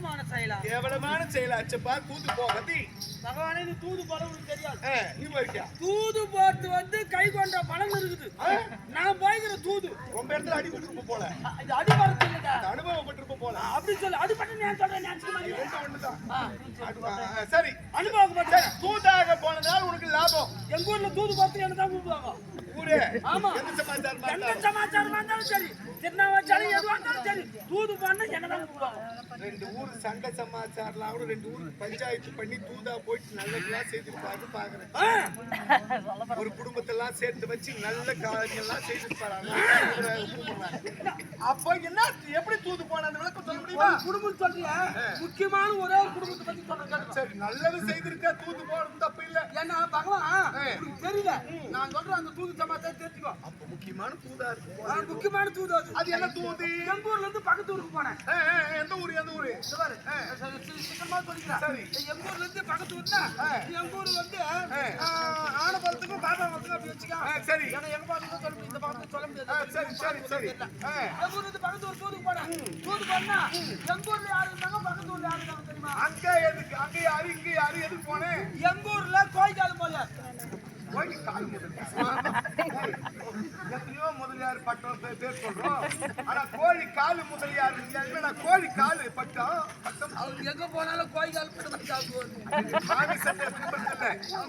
கேவலமான செயலா. கேவலமான செயலாச்சப்பா தூத்து போகதி பகவானே இது தூது போல உனக்கு தெரியாது. நீ போயிருக்கியா? தூது போறது வந்து கை கொண்ட பலன் இருக்குது. நான் போய்கிற தூது. ரொம்ப இடத்துல அடிபட்டிருப்ப போல. இது அடிவாரத்து இல்லைடா. அனுபவப்பட்டிருப்ப போல. அப்படி சொல்லு. அது மட்டும் நான் சொல்றேன். ஆ, ஆ, சரி. அனுபவப்பட்டேன் தூதாக போனதால் உனக்கு லாபம். எங்க ஊர்ல தூது பார்த்து என்ன தான் கூப்பிடுவாங்க ஊரே. ஆமா. எந்த சமாச்சாரமா இருந்தாலும் சரி. திருநாவாச்சாரம் எதுவா இருந்தாலும் சரி. தூது பண்ண என்னதான் ரெண்டு ஊர் சண்ட சமாச்சாரம்லாம் கூட ரெண்டு ஊர் பஞ்சாயத்து பண்ணி தூதா போயிட்டு நல்லதெல்லாம் செய்திருப்பாரு பாக்குறேன். ஆ, ஒரு குடும்பத்தெல்லாம் சேர்த்து வச்சு நல்ல காரியங்கள்லாம் செய்திருப்பாரு அப்ப என்ன? எப்படி தூது போன அந்த விளக்கம் சொல்ல முடியுமா? குடும்பம் சொல்றியா? முக்கியமான ஒரே ஒரு குடும்பத்தை பத்தி சொல்றேன். சரி நல்லது செய்திருக்கா தூது போறது தப்பு இல்ல. ஏன்னா பகவான் தெரியல. நான் சொல்றேன் அந்த தூது சமாச்சாரம் தெரிஞ்சுக்கோ. அப்ப முக்கியமான தூதா இருக்கு. முக்கியமான தூது அது என்ன தூது எங்க ஊர்ல இருந்து பக்கத்து ஊருக்கு போனேன். எந்த ஊரு எந்த ஊரு? இந்த பாரு, சரி, சொல்லிக்கிறேன். எங்க ஊர்ல இருந்து பக்கத்து ஊர்னா, எங்க ஊரு வந்து ஆனபாலத்துக்கும் பாபாபாலத்துக்கும் அப்படி வச்சுக்க. சரி. ஏன்னா எங்க பாலத்துக்கும் சொல்ல முடியாது, இந்த பாலத்துக்கும் சொல்ல முடியாது. சரி சரி சரி. எங்க ஊர்ல இருந்து பக்கத்து ஊர் தூதுக்கு போனேன். தூதுக்கு போனா, எங்க ஊர்ல யாரு இருந்தாங்க, பக்கத்து ஊர்ல யாரு இருந்தாங்க தெரியுமா? அங்க எதுக்கு? அங்க யாரு இங்க யாரு எதுக்கு போனேன் எங்க ஊர்ல கோயிக்கால் போல கோழி கால் முதல் எத்தனையோ முதலியார் பட்டம் பே- பேர் சொல்றோம் ஆனா கோழி காலு முதலியார் என்னடா கோழி காலு பட்டம் பட்டம் அவங்க எங்க போனாலும் கோயிக்கால் போட்டு தான் சாப்பிடுவாங்க. மாமிசத்தை விரும்புறது இல்ல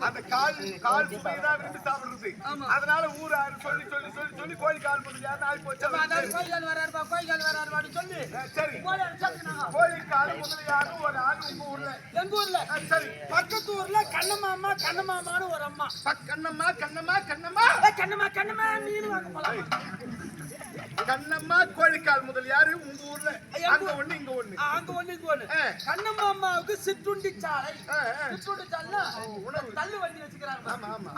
அந்த கால் கால் சுமைதான் விரும்பி சாப்பிடுறது ஆமா. அதனால ஊராரு சொல்லி சொல்லி சொல்லி சொல்லி கோழி கால் முதலியார் ஆகி போச்சு அப்ப அதாவது கோயிக்கால் வராருப்பா, கோயிக்கால் வராருப்பான்னு சொல்லி சரி கோழி அடிச்சாச்சுனாங்க. கோழி கால் முதலியார் ஒரு ஆள் உங்க ஊர்ல எங்க ஊர்ல சரி பக்கத்து ஊர்ல கண்ணமாமா கண்ணமாமான்னு ஒரு அம்மா கண்ணம்மா கண்ணம்மா கண்ணம்மா ஏய், கண்ணம்மா கண்ணம்மா மீன் வாங்க போலாம் கண்ணம்மா கோழிக்கால் முதலியாரு உங்க ஊர்ல. அங்க ஒண்ணு இங்க ஒண்ணு. அங்க ஒண்ணு இங்க ஒண்ணு. கண்ணம்மா அம்மாவுக்கு சிற்றுண்டி சாலை. சிற்றுண்டி சாலைனா. தள்ளு வண்டி வச்சுக்கிறாங்க.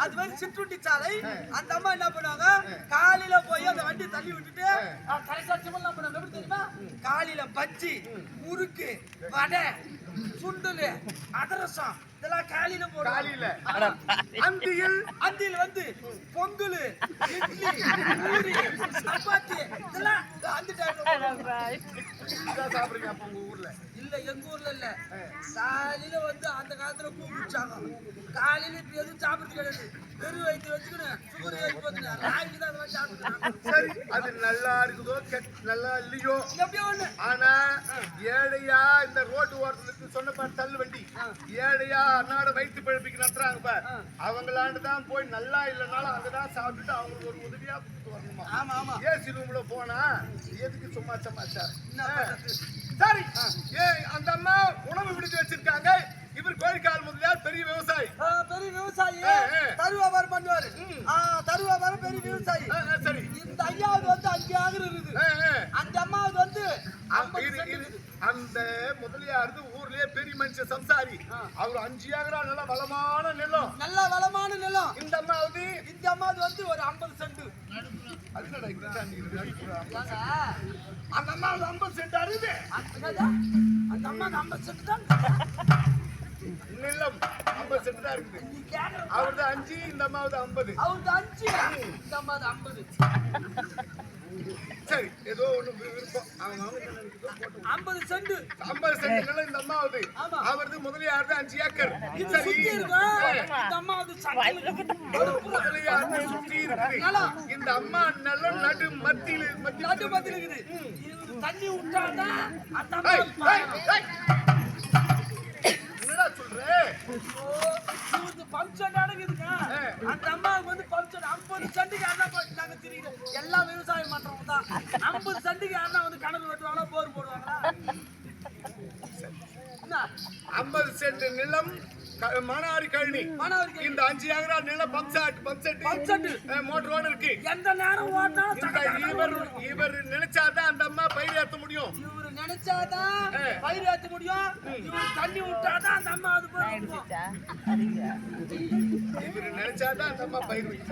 அது மாதிரி சிற்றுண்டி சாலை. அந்த அம்மா என்ன பண்ணுவாங்க? காலையில போய் அந்த வண்டி தள்ளி விட்டுட்டு கரெக்டா என்ன பண்ணுவாங்க எப்படி தெரியுமா? காலையில பஜ்ஜி முறுக்கு வடை சுண்டல் அதிரசம் இதெல்லாம் காலையில காலையில. அந்தியில் அந்தியில் வந்து பொங்கல் இட்லி பூரி சப்பாத்தி இதெல்லாம் அந்த சாப்பிடுறீங்க அப்ப உங்க ஊர்ல. இல்ல எங்க ஊர்ல இல்ல. காலையில வந்து அந்த காலத்துல பூ குடிச்சாங்க காலையில இப்ப எதுவும் சாப்பிடுறது கிடையாது. பெரு வயிற்று வச்சுக்கணும் சுகர் வயிற்று ராகி தான் அதெல்லாம் சாப்பிடுறாங்க சரி அது நல்லா இருக்குதோ நல்லா இல்லையோ? எப்படியோ ஒண்ணு. ஆனா ஏழையா இந்த ரோட்டு ஓரத்துக்கு சொன்ன தள்ளு வண்டி ஏழையா அன்னாட வயிற்று பழப்பிக்கு நடத்துறாங்க பார். அவங்களாண்டு தான் போய் நல்லா இல்லைனாலும் அங்கதான் சாப்பிட்டுட்டு அவங்களுக்கு ஒரு உதவியா கொடுத்து வரணுமா? ஆமா ஆமா. ஏசி ரூம்ல போனா? எதுக்கு சும்மா பண்றது? சரி. ஏ அந்த அம்மா உணவு விடுதி வச்சிருக்காங்க. இவர் கோழிக்கால் முதலியார் பெரிய விவசாயி. பெரிய விவசாயி. தரு வியாபாரம் பண்ணுவாரு. ஆ, தரு வியாபாரம் பெரிய விவசாயி. சரி. இந்த ஐயாவது வந்து அஞ்சு ஆகுது இருக்குது. அந்த அம்மாவது வந்து அந்த முதலியாருக்கு ஊர்லயே பெரிய மனுஷன் சம்சாரி. அவர் அஞ்சு ஏக்கரா நல்ல வளமான நிலம். நல்ல வளமான நிலம். இந்த அம்மாவது? இந்த அம்மாவது வந்து ஒரு ஐம்பது சென்ட். அந்த அம்மாவது ஐம்பது சென்ட் அறுது? அந்த அம்மா ஐம்பது சென்ட் தான். நிலம். ஐம்பது சென்ட் தான் இருக்குது. நீ கேக்குற அவரது அஞ்சு இந்த அம்மாவது ஐம்பது. அவருக்கு அஞ்சு. இந்த அம்மாவது ஐம்பது. சரி ஏதோ ஒண்ணு விருப்பம். அவங்க ஐம்பது சென்ட் ஐம்பது சென்ட் நிலம் இந்த அம்மாவது. அவரது முதலியாரது அஞ்சு ஏக்கர். சரி. சுத்தி இருக்கும் இந்த அம்மாவது அம்மா நிலம் நடு மத்தியில் நடு மத்தியில் இருக்குது. தண்ணி விட்டாதான் அந்த சென்ட் நிலம் மணாரி கழனி. இந்த அஞ்சு ஏக்கரா நிலம் pump set pump set pump set மோட்டரோட இருக்கு. எந்த நேரம் ஓடினாலும் இந்த சக்க சக்க இவர் ஓடும். இவர் நினைச்சாதான் அந்த அம்மா பயிர் ஏத்த முடியும். இவரு நினைச்சாதான். பயிர் ஏத்த முடியும். இவரு தண்ணி விட்டாதான் அந்த அம்மா அது. இவர் நினைச்சாதான் அந்த அம்மா பயிர்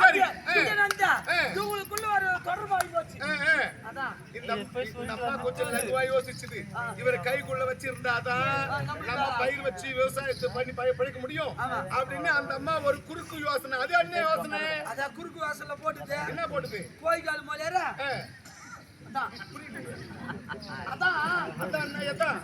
சரி. இவங்களுக்குள்ள ஒரு தொடர்பாகி போச்சு. இந்த அம்மா கொஞ்சம் லகுவா யோசிச்சுது. இவரை கைக்குள்ள வச்சிருந்தாதான் நம்ம பயிர் வச்சு விவசாயத்தை பண்ணி பய- பழிக்க முடியும். அப்படின்னு அந்த அம்மா ஒரு குறுக்கு யோசனை. அது என்ன யோசனை? அதான் குறுக்கு வாசல்ல போட்டுட்டு என்ன போட்டுது? கோயிக்கால் மலையற ஆ, அதான். அதான் அதான் எதான்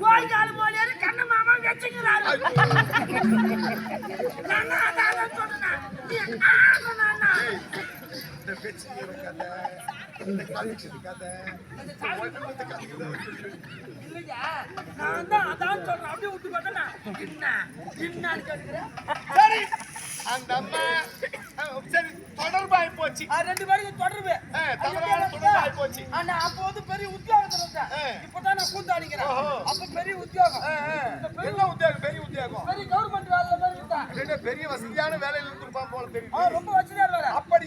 கோயிலால் போலியாரு கண்ண மாமா வச்சுக்கிறாரு நான் தான் அதான் சொல்றேன் அப்படியே விட்டு என்ன? கேட்கிறேன் சரி. அந்த அம்மா சரி தொடர்பாய் போச்சு. ஆ, ரெண்டு பேருக்கு தொடர்பு. தவறான தொடர்பாய் போச்சு. ஆனா அப்போ வந்து பெரிய உத்தியோகத்துல இருந்தேன். இப்பதான் நான் கூத்தாடிக்கிறேன். ஓஹோ. அப்ப பெரிய உத்தியோகம். என்ன உத்தியோகம்? பெரிய உத்தியோகம். பெரிய கவர்மெண்ட் வேலை மாதிரி இருந்தேன் பெரிய வசதியான வேலையில இருந்திருப்பான் போல தெரியும் ரொம்ப வசதியார் வேலை. அப்படி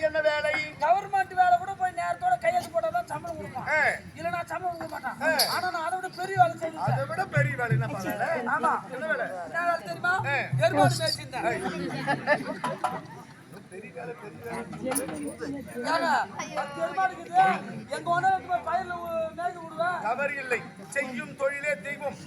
எங்க ஒன்று போய் பயிரில் மேய்க்க விடுவேன் தவறு இல்லை செய்யும் தொழிலே தெய்வம்.